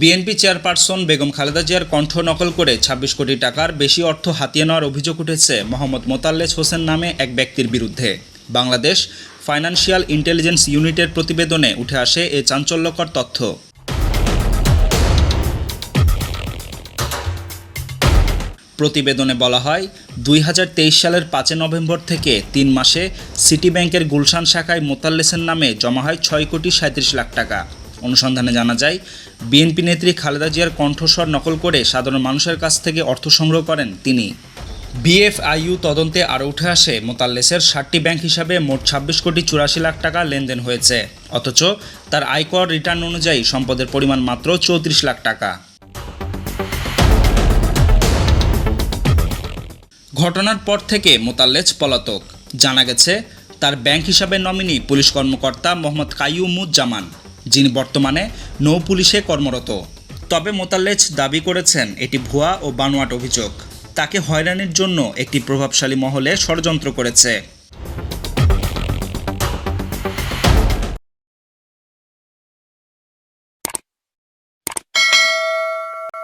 BNP chairperson Begum Khaleda জিয়ার কণ্ঠ নকল করে ২৬ কোটি টাকার বেশি অর্থ হাতিয়ে নেওয়ার অভিযোগ উঠেছে মোহাম্মদ মোতাল্লেজ হোসেন নামে এক ব্যক্তির বিরুদ্ধে। বাংলাদেশ ফাইন্যান্সিয়াল ইন্টেলিজেন্স ইউনিটের প্রতিবেদনে উঠে আসে এ চাঞ্চল্যকর তথ্য। প্রতিবেদনে বলা হয়, দুই তেইশ সালের পাঁচই নভেম্বর থেকে তিন মাসে সিটি ব্যাংকের গুলশান শাখায় মোতাল্লেসের নামে জমা হয় ছয় কোটি সাঁত্রিশ লাখ টাকা। অনুসন্ধানে জানা যায়, বিএনপি নেত্রী খালেদা জিয়ার কণ্ঠস্বর নকল করে সাধারণ মানুষের কাছ থেকে অর্থ সংগ্রহ করেন তিনি। বিএফআইইউ তদন্তে আরও উঠে আসে মোতাল্লেসের ষাটটি ব্যাংক হিসাবে মোট ছাব্বিশ কোটি চুরাশি লাখ টাকা লেনদেন হয়েছে, অথচ তার আয়কর রিটার্ন অনুযায়ী সম্পদের পরিমাণ মাত্র চৌত্রিশ লাখ টাকা। ঘটনার পর থেকে মোতাল্লেজ পলাতক। জানা গেছে, তার ব্যাংক হিসাবে নমিনি পুলিশ কর্মকর্তা মোহাম্মদ কাইয়ুমুজ্জামান যিনি বর্তমানে নৌ পুলিশে কর্মরত। তবে মোতাল্লেজ দাবি করেছেন এটি ভুয়া ও বানোয়াট অভিযোগ। তাকে হয়রানির জন্য একটি প্রভাবশালী মহলে ষড়যন্ত্র করেছে।